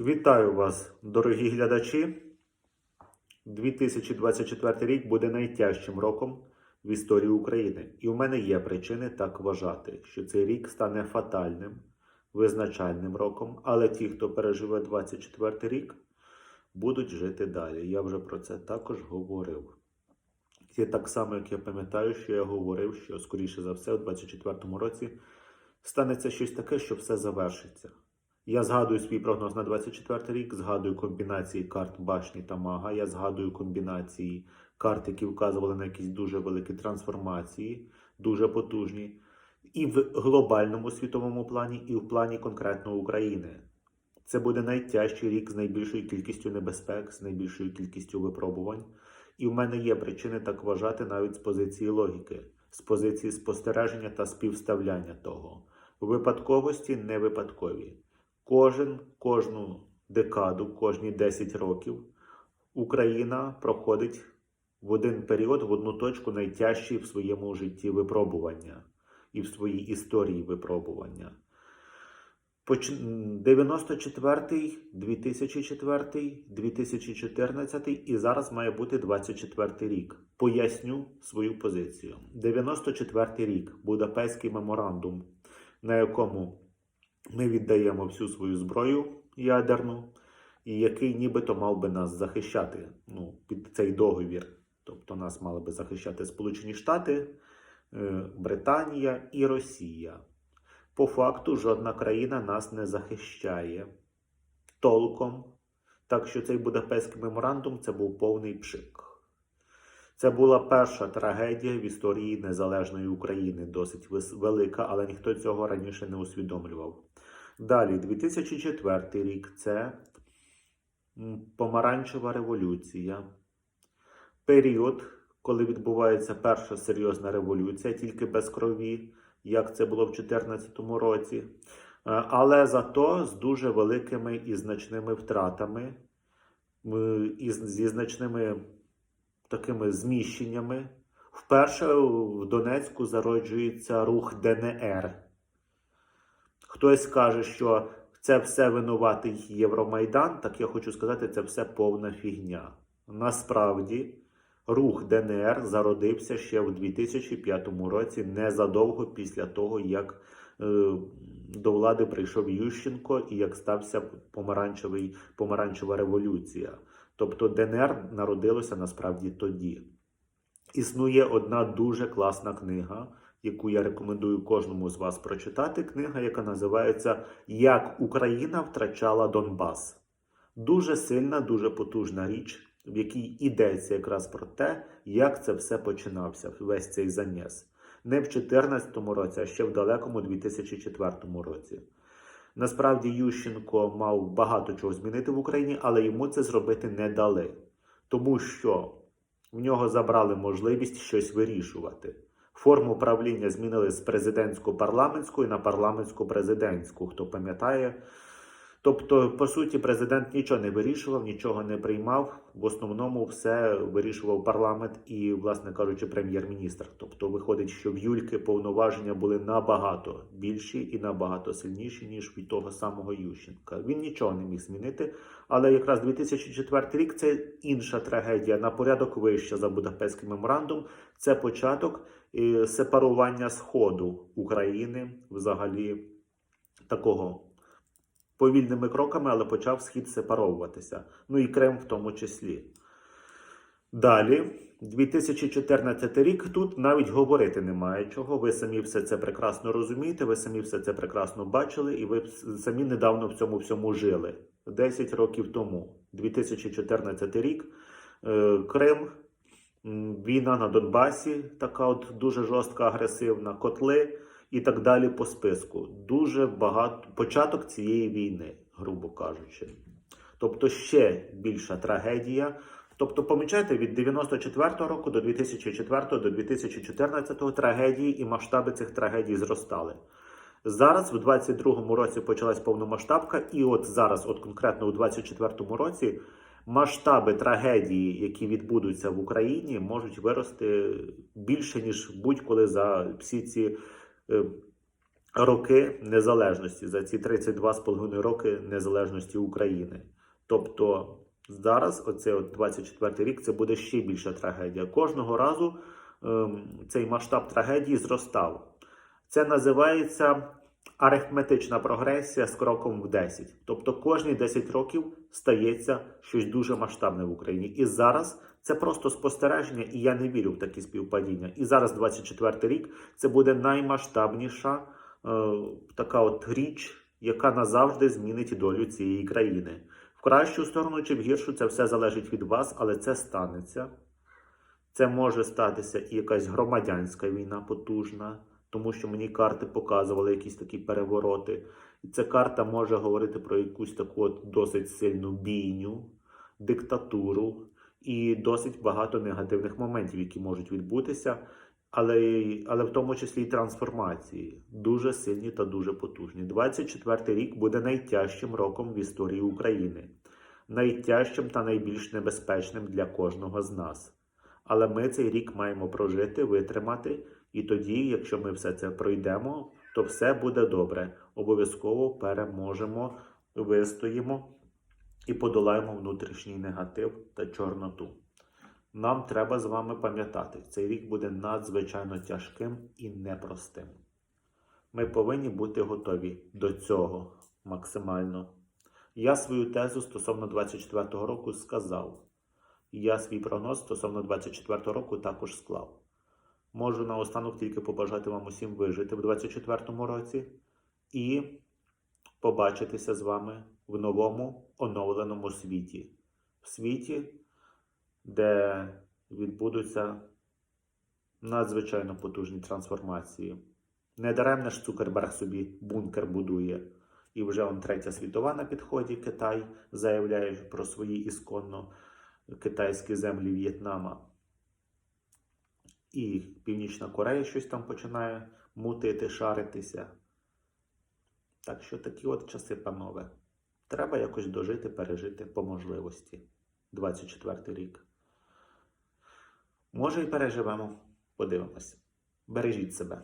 Вітаю вас, дорогі глядачі. 2024 рік буде найтяжчим роком в історії України. І у мене є причини так вважати, що цей рік стане фатальним, визначальним роком, але ті, хто переживе 24 рік, будуть жити далі. Я вже про це також говорив. Це так само, як я пам'ятаю, що я говорив, що скоріше за все, у 2024 році станеться щось таке, що все завершиться. Я згадую свій прогноз на 24 рік, згадую комбінації карт башні та мага. Я згадую комбінації карт, які вказували на якісь дуже великі трансформації, дуже потужні, і в глобальному світовому плані, і в плані конкретно України. Це буде найтяжчий рік з найбільшою кількістю небезпек, з найбільшою кількістю випробувань. І в мене є причини так вважати навіть з позиції логіки, з позиції спостереження та співставляння того. Випадковості не випадкові. Кожен, кожну декаду, кожні 10 років Україна проходить в один період, в одну точку найтяжчі в своєму житті випробування і в своїй історії випробування. 94-й, 2004, 2014 і зараз має бути 24 рік. Поясню свою позицію. 94 рік Будапештський меморандум, на якому ми віддаємо всю свою зброю ядерну, і який нібито мав би нас захищати ну, під цей договір. Тобто нас мали би захищати Сполучені Штати, е, Британія і Росія. По факту, жодна країна нас не захищає толком. Так що цей Будапештський меморандум це був повний пшик. Це була перша трагедія в історії незалежної України, досить велика, але ніхто цього раніше не усвідомлював. Далі, 2004 рік це помаранчева революція. Період, коли відбувається перша серйозна революція, тільки без крові, як це було в 2014 році. Е, Але зато з дуже великими і значними втратами, і зі значними такими зміщеннями. Вперше в Донецьку зароджується рух ДНР. Хтось каже, що це все винуватий Євромайдан. Так я хочу сказати, це все повна фігня. Насправді, рух ДНР зародився ще в 2005 році, незадовго після того, як е, до влади прийшов Ющенко і як стався помаранчевий, помаранчева революція. Тобто ДНР народилося насправді тоді. Існує одна дуже класна книга, яку я рекомендую кожному з вас прочитати. Книга, яка називається Як Україна втрачала Донбас. Дуже сильна, дуже потужна річ, в якій йдеться якраз про те, як це все починався, весь цей заніс. Не в 2014 році, а ще в далекому 2004 році. Насправді Ющенко мав багато чого змінити в Україні, але йому це зробити не дали, тому що в нього забрали можливість щось вирішувати. Форму правління змінили з президентсько-парламентської на парламентсько-президентську, хто пам'ятає. Тобто, по суті, президент нічого не вирішував, нічого не приймав. В основному все вирішував парламент і, власне кажучи, прем'єр-міністр. Тобто, виходить, що в Юльки повноваження були набагато більші і набагато сильніші, ніж від того самого Ющенка. Він нічого не міг змінити. Але якраз 2004 рік це інша трагедія на порядок вища за Будапештський меморандум. Це початок е, сепарування Сходу України взагалі такого повільними кроками, але почав схід сепаровуватися. Ну і Крим в тому числі. Далі, 2014 рік, тут навіть говорити немає чого. Ви самі все це прекрасно розумієте, ви самі все це прекрасно бачили, і ви самі недавно в цьому всьому жили. 10 років тому, 2014 рік, е, Крим, війна на Донбасі, така от дуже жорстка, агресивна, котли і так далі по списку. Дуже багато початок цієї війни, грубо кажучи. Тобто ще більша трагедія. Тобто, помічайте, від 94-го року до 2004 до 2014 трагедії і масштаби цих трагедій зростали. Зараз, в 22-му році, почалась повномасштабка, і от зараз, от конкретно у 24-му році, масштаби трагедії, які відбудуться в Україні, можуть вирости більше, ніж будь-коли за всі ці роки незалежності, за ці 32,5 роки незалежності України. Тобто зараз, оце от 24 рік, це буде ще більша трагедія. Кожного разу ем, цей масштаб трагедії зростав. Це називається арифметична прогресія з кроком в 10. Тобто кожні 10 років стається щось дуже масштабне в Україні. І зараз це просто спостереження, і я не вірю в такі співпадіння. І зараз, 24 рік, це буде наймасштабніша е, така от річ, яка назавжди змінить долю цієї країни. В кращу сторону чи в гіршу це все залежить від вас, але це станеться. Це може статися і якась громадянська війна потужна, тому що мені карти показували якісь такі перевороти. І ця карта може говорити про якусь таку от досить сильну бійню, диктатуру і досить багато негативних моментів, які можуть відбутися, але, але в тому числі і трансформації, дуже сильні та дуже потужні. 24-й рік буде найтяжчим роком в історії України, найтяжчим та найбільш небезпечним для кожного з нас. Але ми цей рік маємо прожити, витримати, і тоді, якщо ми все це пройдемо, то все буде добре. Обов'язково переможемо, вистоїмо і подолаємо внутрішній негатив та чорноту. Нам треба з вами пам'ятати, цей рік буде надзвичайно тяжким і непростим. Ми повинні бути готові до цього максимально. Я свою тезу стосовно 24-го року сказав. Я свій прогноз стосовно 24-го року також склав. Можу наостанок тільки побажати вам усім вижити в 24-му році і побачитися з вами в новому оновленому світі. В світі, де відбудуться надзвичайно потужні трансформації. Недаремно ж Цукерберг собі бункер будує. І вже он третя світова на підході Китай заявляє про свої ісконно китайські землі В'єтнама. І Північна Корея щось там починає мутити, шаритися. Так що такі от часи, панове. Треба якось дожити, пережити по можливості. 24 рік. Може і переживемо. Подивимось. Бережіть себе.